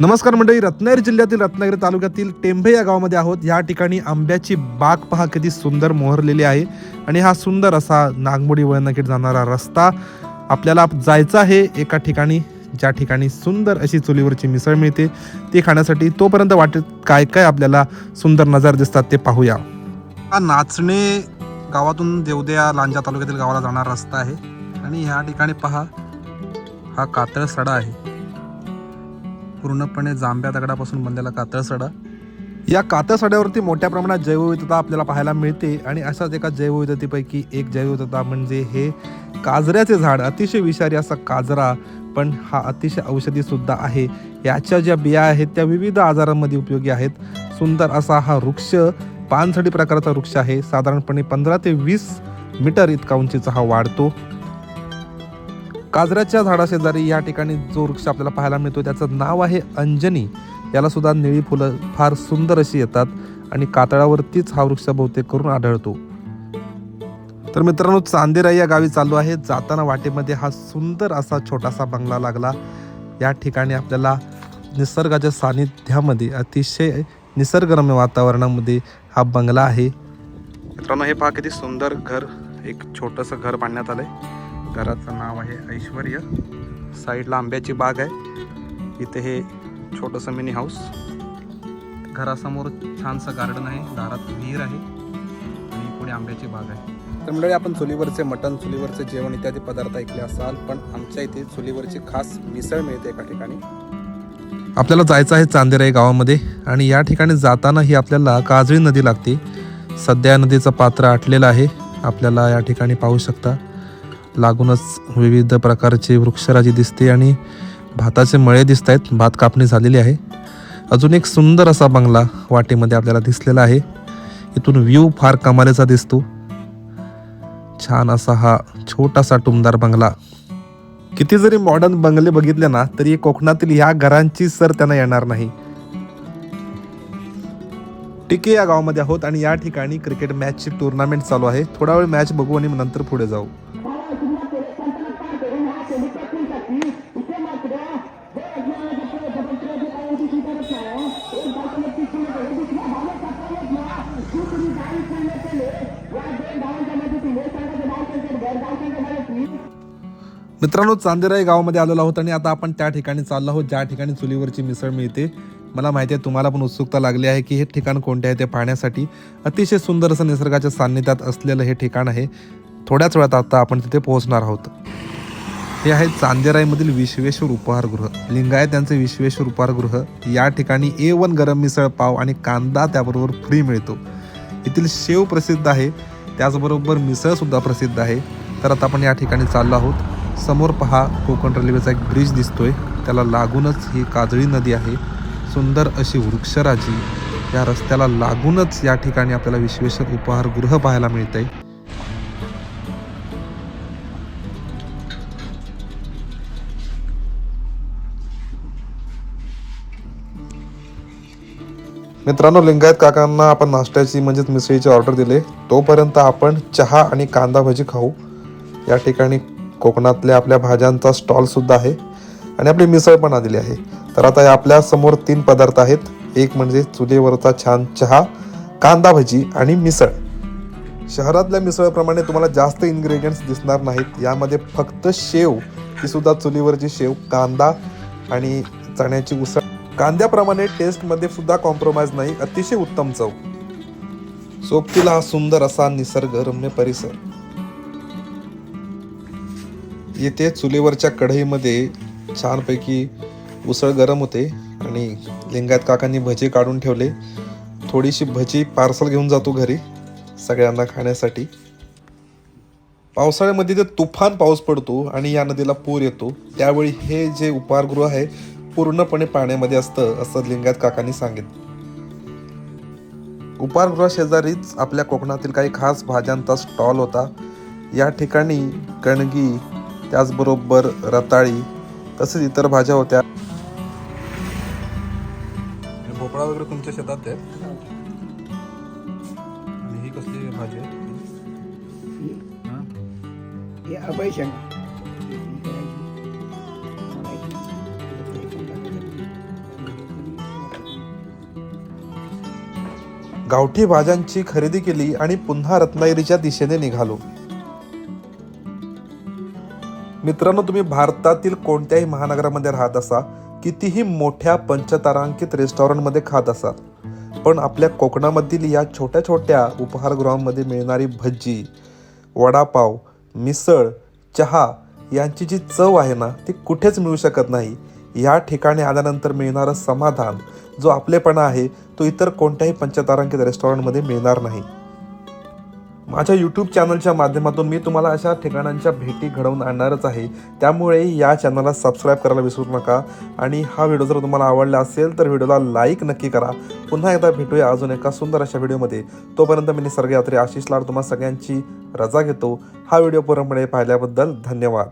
नमस्कार मंडळी रत्नागिरी जिल्ह्यातील रत्नागिरी तालुक्यातील टेंभे या गावामध्ये आहोत. या ठिकाणी आंब्याची बाग पहा किती सुंदर मोहरलेली आहे. आणि हा सुंदर असा नागमोडी वळणकीत जाणारा रस्ता आपल्याला जायचा आहे एका ठिकाणी ज्या ठिकाणी सुंदर अशी चुलीवरची मिसळ मिळते. ती खाण्यासाठी तोपर्यंत वाटेत काय काय आपल्याला सुंदर नजार दिसतात ते पाहूया. हा नाचणे गावातून देवद्या लांजा तालुक्यातील गावाला जाणारा रस्ता आहे. आणि ह्या ठिकाणी पहा हा कातळ सडा आहे. पूर्णपणे जांभ्या दगडापासून बनलेला कातळसडा या कातळ सड्यावरती मोठ्या प्रमाणात जैवविविधता आपल्याला पाहायला मिळते आणि अशाच एका जैवविविधतेपैकी एक जैवविविधता म्हणजे हे काजऱ्याचे झाड. अतिशय विषारी असा काजरा पण हा अतिशय औषधी सुद्धा आहे. याच्या ज्या बिया आहेत त्या विविध आजारांमध्ये उपयोगी आहेत. सुंदर असा हा वृक्ष पानझडी प्रकारचा वृक्ष आहे. साधारणपणे पंधरा ते वीस मीटर इतका उंचीचा हा वाढतो. काजऱ्याच्या झाडाशेजारी या ठिकाणी जो वृक्ष आपल्याला पाहायला मिळतो त्याचं नाव आहे अंजनी. याला सुद्धा निळी फुलं फार सुंदर अशी येतात आणि कातळावरतीच हा वृक्ष बहुतेक करून आढळतो. तर मित्रांनो चांदेराई या गावी चालू आहे. जाताना वाटेमध्ये हा सुंदर असा छोटासा बंगला लागला. या ठिकाणी आपल्याला निसर्गाच्या सानिध्यामध्ये अतिशय निसर्गरम्य वातावरणामध्ये हा बंगला आहे. मित्रांनो हे पहा किती सुंदर घर. एक छोटंसं घर बांधण्यात आलं आहे घराचं नाव आहे ऐश्वर्य. साईडला आंब्याची बाग आहे. इथे हे छोटंसं मिनी हाऊस घरासमोर छानसं गार्डन आहे. दारात विहीर आहे. आणि पुढे आंब्याची बाग आहे. तर मंडळी आपण चुलीवरचे मटण चुलीवरचे जेवण इत्यादी पदार्थ ऐकले असाल पण आमच्या इथे चुलीवरची खास मिसळ मिळते एका ठिकाणी. आपल्याला जायचं आहे चांदेराई गावामध्ये आणि या ठिकाणी जाताना ही आपल्याला काजळी नदी लागते. सध्या नदीचं पात्र आटलेलं आहे. आपल्याला या ठिकाणी पाहू शकता. लागूनच विविध प्रकारची वृक्षराजी दिसते आणि भाताचे मळे दिसत आहेत. भात कापणी झालेली आहे. अजून एक सुंदर असा बंगला वाटेमध्ये आपल्याला दिसलेला आहे. इथून व्ह्यू फार कमालीचा दिसतो. छान असा हा छोटासा टुमदार बंगला. किती जरी मॉडर्न बंगले बघितले ना तरी कोकणातील ह्या घरांची सर त्यांना येणार नाही. टिके या गावामध्ये आहोत आणि या ठिकाणी क्रिकेट मॅचची टुर्नामेंट चालू आहे. थोडा वेळ मॅच बघू आणि नंतर पुढे जाऊ. मित्रांनो चांदेराई गावामध्ये आलेलो आहोत आणि आता आपण त्या ठिकाणी चाललो आहोत ज्या ठिकाणी चुलीवरची मिसळ मिळते. मला माहिती आहे तुम्हाला पण उत्सुकता लागली आहे की हे ठिकाण कोणते आहे ते पाहण्यासाठी अतिशय सुंदर असं निसर्गाच्या सान्निध्यात असलेलं हे ठिकाण आहे. थोड्याच वेळात आता आपण तिथे पोहोचणार आहोत. हे आहे चांदेराईमधील विश्वेश्वर उपहारगृह. लिंगायत यांचे विश्वेश्वर उपहारगृह. या ठिकाणी ए वन गरम मिसळ पाव आणि कांदा त्याबरोबर फ्री मिळतो. येथील शेव प्रसिद्ध आहे. त्याचबरोबर मिसळसुद्धा प्रसिद्ध आहे. तर आता आपण या ठिकाणी चाललो आहोत. समोर पहा कोकण रेल्वेचा एक ब्रिज दिसतोय. त्याला लागूनच ही काजळी नदी आहे. सुंदर अशी वृक्षराजी. या रस्त्याला लागूनच या ठिकाणी आपल्याला विश्वेश्वर उपहारगृह पाहायला मिळतंय. मित्रांनो लिंगायत काकांना आपण नाश्त्याची म्हणजेच मिसळीची ऑर्डर दिले. तोपर्यंत आपण चहा आणि कांदा भजी खाऊ. या ठिकाणी कोकणातल्या आपल्या भाज्यांचा स्टॉलसुद्धा आहे आणि आपली मिसळ पण आलेली आहे. तर आता आपल्यासमोर तीन पदार्थ आहेत. एक म्हणजे चुलीवरचा छान चहा कांदा भजी आणि मिसळ. शहरातल्या मिसळप्रमाणे तुम्हाला जास्त इन्ग्रेडियंट्स दिसणार नाहीत. यामध्ये फक्त शेव ही सुद्धा चुलीवरची शेव कांदा आणि चण्याची उसळ कांद्याप्रमाणे टेस्टमध्ये सुद्धा कॉम्प्रोमाइज नाही अतिशय उत्तम चव. सोबतीला हा सुंदर असा निसर्गरम्य परिसर. येथे चुलीवरच्या कढईमध्ये छानपैकी उसळ गरम होते आणि लिंगायत काकांनी भजी काढून ठेवले. थोडीशी भजी पार्सल घेऊन जातो घरी सगळ्यांना खाण्यासाठी. पावसाळ्यामध्ये ते तुफान पाऊस पडतो आणि या नदीला पूर येतो. त्यावेळी हे जे उपहारगृह आहे पूर्णपणे पाण्यामध्ये असतं असं लिंगायत काकांनी सांगितलं. उपहारगृहा शेजारीच आपल्या कोकणातील काही खास भाज्यांचा स्टॉल होता. या ठिकाणी कणगी त्याचबरोबर रताळी तसेच इतर भाज्या होत्या. भोपळा वगैरे तुमच्या शेतात आहे? आणि ही कसली भाजी आहे? हे गावठी भाज्यांची खरेदी केली आणि पुन्हा रत्नागिरीच्या दिशेने निघालो. मित्रांनो तुम्ही भारतातील कोणत्याही महानगरामध्ये राहत असा कितीही मोठ्या पंचतारांकित रेस्टॉरंटमध्ये खात असाल पण आपल्या कोकणामधील या छोट्या छोट्या उपहारगृहांमध्ये मिळणारी भजी वडापाव मिसळ चहा यांची जी चव आहे ना ती कुठेच मिळू शकत नाही. या ठिकाणी आल्यानंतर मिळणारं समाधान जो आपलेपणा आहे तो इतर कोणत्याही पंचतारांकित रेस्टॉरंटमध्ये मिळणार नाही. माझ्या यूट्यूब चॅनलच्या माध्यमातून मी तुम्हाला अशा ठिकाणांच्या भेटी घडवून आणणारच आहे. त्यामुळे या चॅनलला सबस्क्राईब करायला विसरू नका. आणि हा व्हिडिओ जर तुम्हाला आवडला असेल तर व्हिडिओला लाईक नक्की करा. पुन्हा एकदा भेटूया अजून एका सुंदर अशा व्हिडिओमध्ये तोपर्यंत मी निसर्ग यात्री आशिष लाड तुम्हाला सगळ्यांची रजा घेतो. हा व्हिडिओ पूर्णपणे पाहिल्याबद्दल धन्यवाद.